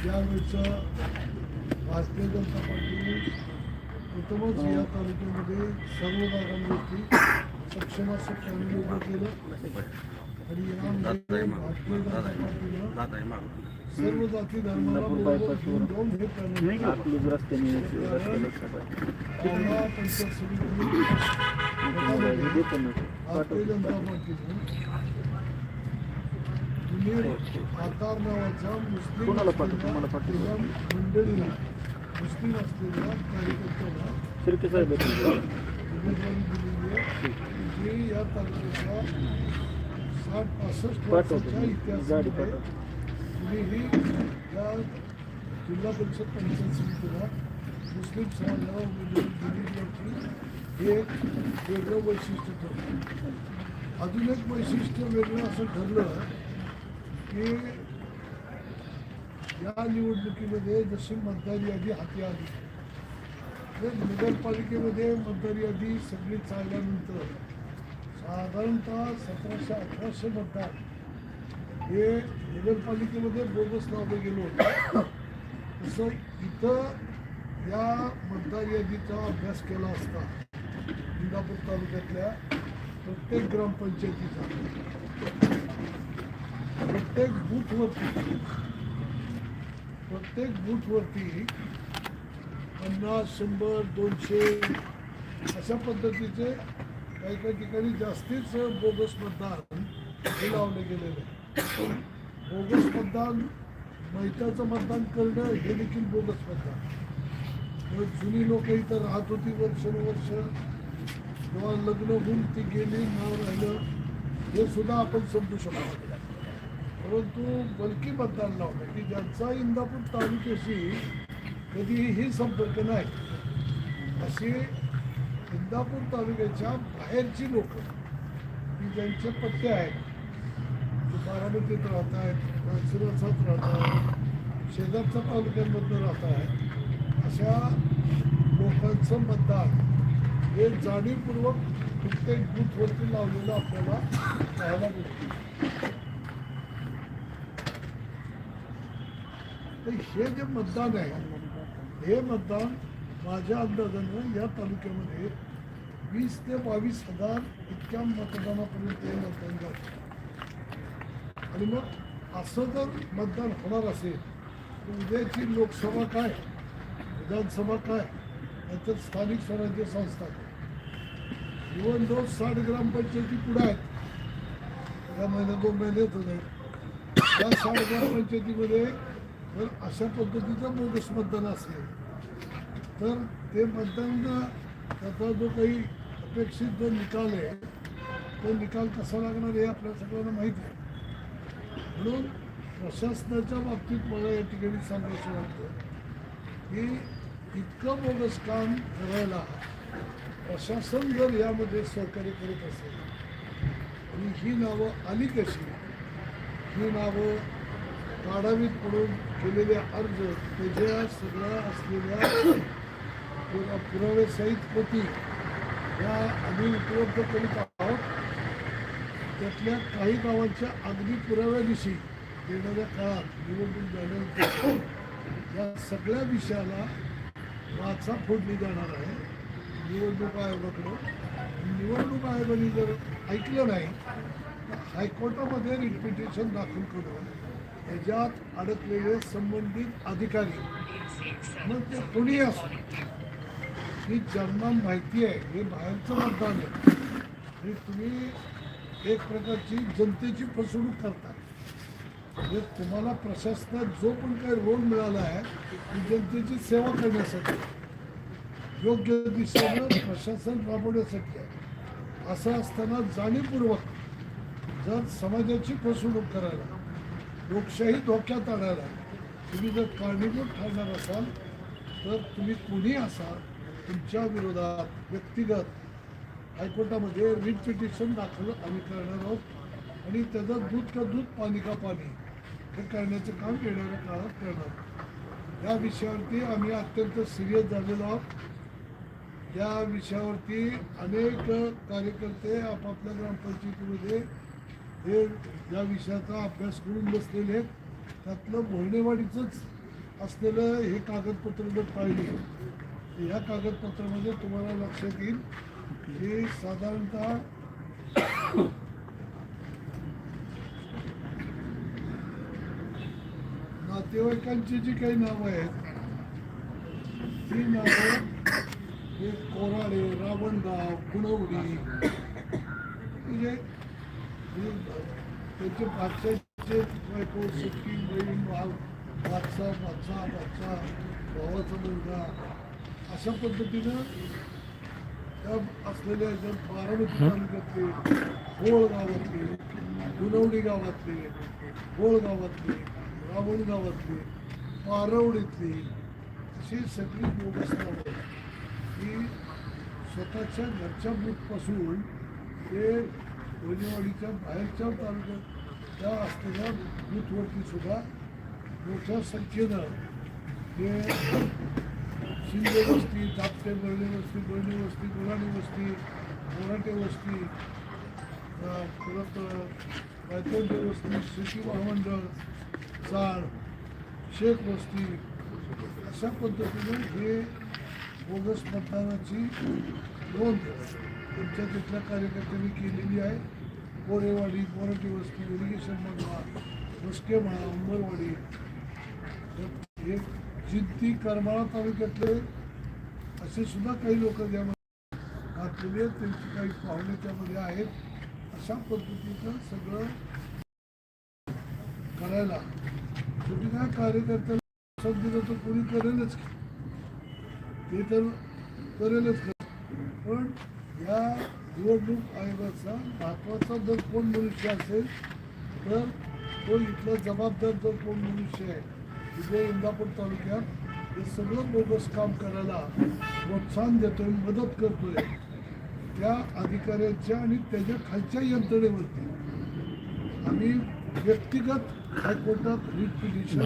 यावेळचं भारतीय जनता पार्टीने प्रथमच या तालुक्यामध्ये सर्व भागांवरती सक्षम असं पॅनल उभं केलं. आणि यामध्ये भारतीय जनता पार्टीनं सर्व जाती धर्माला जाऊन हे ना भारतीय जनता पार्टीने तुम्ही नावाचा मुस्लिम पाठवू? असलेल्या मंडळीला मुस्लिम असलेल्या कार्यकर्त्याला उमेदवारी दिलेली आहे या तालुक्याच्या साठ पासष्ट वर्षाच्या गाडी इतिहासामध्ये पाठवतो. या जिल्हा परिषद पंचायत समितीला मुस्लिम समाजाला उमेदवारी दिलेली हे एक वेगळं वैशिष्ट्य ठरलं अजून एक वैशिष्ट्य वेगळं असं ठरलं की या निवडणुकीमध्ये जशी मतदार यादी हाती आली तर नगरपालिकेमध्ये मतदार यादी सगळी चालल्यानंतर साधारणतः सतराशे अठराशे मतदार हे नगरपालिकेमध्ये बोगस लावले गेलो होते. तसं इथं या मतदार यादीचा अभ्यास केला असता इंदापूर तालुक्यातल्या प्रत्येक ग्रामपंचायतीचा. प्रत्येक बूथवरती प्रत्येक बूथवरती पन्नास शंभर दोनशे अशा पद्धतीचे काही काही ठिकाणी जास्तीच बोगस मतदान हे लावले गेलेले बोगस मतदान मैताचं मतदान करणं हे देखील बोगस मतदान. जुनी लोक इथं राहत होती वर्षानुवर्ष. किंवा लग्न होऊन ती गेली नाव राहिलं हे सुद्धा आपण समजू शकतो. परंतु बलकी मतदान लावलं की ज्यांचा इंदापूर तालुक्याशी कधीही संपर्क नाही अशी इंदापूर तालुक्याच्या बाहेरची लोक की ज्यांचे पत्ते आहेत बारामतीत राहत आहेत मानसिरासात राहत आहेत शेजारच्या तालुक्यांमधनं राहत आहेत अशा लोकांचं मतदान हे जाणीवपूर्वक प्रत्येक बूथवरती लावलेलं आपल्याला पाहायला मिळतं. हे जे मतदान आहे हे मतदान माझ्या अंदाजानं या तालुक्यामध्ये वीस ते बावीस हजार इतक्या मतदानापर्यंत हे मतदान जातं आणि मग असं जर मतदान होणार असेल तर उद्याची लोकसभा काय विधानसभा काय नंतर स्थानिक स्वराज्य संस्था काय? इवन दोन साठ ग्रामपंचायती पुढे आहेत. या महिन्यात दोन महिन्यात होत. आहेत त्या साठ ग्रामपंचायतीमध्ये तर अशा पद्धतीचं बोगस मतदान असेल. तर ते मतदान त्याचा जो काही अपेक्षित जो निकाल आहे तो निकाल कसा लागणार हे आपल्या सगळ्यांना माहीत आहे. म्हणून प्रशासनाच्या बाबतीत मला या ठिकाणी सांगायचं वाटतं की इतकं बोगस काम करायला प्रशासन जर यामध्ये सहकार्य करत असेल आणि ही नावं आली कशी? ही नावं काढावीत म्हणून केलेले अर्ज त्याच्या सगळ्या असलेल्या पुरा पुराव्यासहित प्रती या आम्ही उपलब्ध करीत आहोत. त्यातल्या काही गावांच्या अगदी पुराव्यादिवशी येणाऱ्या काळात निवडणूक झाल्यानंतर या सगळ्या विषयाला वाचा फोडली जाणार आहे निवडणूक आयोगाकडं. निवडणूक आयोगाने जर ऐकलं नाही तर हायकोर्टामध्ये रिट दाखल करून त्याच्यात अडकलेले संबंधित अधिकारी मग ते कोणी असो? की ज्यांना माहिती आहे हे बाहेरचं मतदान आहे. आणि तुम्ही एक प्रकारची जनतेची फसवणूक करता. म्हणजे तुम्हाला प्रशासनात जो पण काही रोल मिळाला आहे ती जनतेची सेवा करण्यासाठी योग्य दिशेनं प्रशासन राबवण्यासाठी आहे. असं असताना जाणीवपूर्वक जर समाजाची फसवणूक करायला लोकशाही धोक्यात आणायला तुम्ही जर कारणीभूत ठरणार असाल तर तुम्ही कोणी असाल तुमच्या विरोधात व्यक्तिगत हायकोर्टामध्ये रिट पिटिशन दाखल आम्ही करणार आहोत. आणि त्याचं दूध का दूध पाणी का पाणी हे करण्याचं काम येणाऱ्या काळात करणार आहोत. या विषयावरती आम्ही अत्यंत सिरियस झालेलो आहोत. या विषयावरती अनेक कार्यकर्ते आपापल्या ग्रामपंचायतीमध्ये हे या विषयाचा अभ्यास करून बसलेले आहेत. त्यातलं बोलणेवाडीचंच असलेलं हे कागदपत्र जर पाहिले. ह्या कागदपत्रामध्ये तुम्हाला लक्षात येईल की साधारणतः नातेवाईकांची जी काही नावं आहेत ती नावं हे कोराडे रावणगाव कुणवडी म्हणजे हे त्यांचे भाच्याचे बायको सुट्टी बहीण भाव बादशा बादशा बादशा भावाचा मुलगा. अशा पद्धतीनं त्या असलेल्या ज्या बारामती तालुक्यातले होळ गावातले गुणवडी गावातले होळ गावातले रावण गावातले पारवडीतली अशी सगळी नावं ही स्वतःच्या घरच्या बूथपासून ते वैजवाडीच्या बाहेरच्या तालुक्यात त्या असलेल्या बूथवरती सुद्धा मोठ्या संख्येनं हे शिंदे वस्ती दापटे बर्णे वस्ती बर्णे वस्ती गुराणी वस्ती मोराटे वस्ती परत पायतोंडे वस्ती शेती महामंडळ चाळ शेख वस्ती अशा पद्धतीने हे बोगस मतदानाची नोंद त्यांच्या तिथल्या कार्यकर्त्यांनी केलेली आहे. कोरेवाडी मोराटी वस्ती इरिगेशन म्हणा मुस्के म्हणा अंबरवाडी हे जिद्दी करमाळा तालुक्यातले असे सुद्धा काही लोक ज्यामध्ये घातलेले आहेत. त्यांची काही पाहुणे त्यामध्ये आहेत. अशा पद्धतीचं सगळं करायला. शेवटी काय कार्यकर्त्याला संधी दिलं तर कोणी करेलच ते तर करेलच पण या निवडणूक आयोगाचा महत्त्वाचा जर कोण मनुष्य असेल तर तो इथला जबाबदार जर कोण मनुष्य आहे तिथे इंदापूर तालुक्यात हे सगळं बोगस काम करायला प्रोत्साहन देतोय मदत करतोय. त्या अधिकाऱ्याच्या आणि त्याच्या खालच्या यंत्रणेवरती आम्ही व्यक्तिगत हायकोर्टात रिट पिटिशन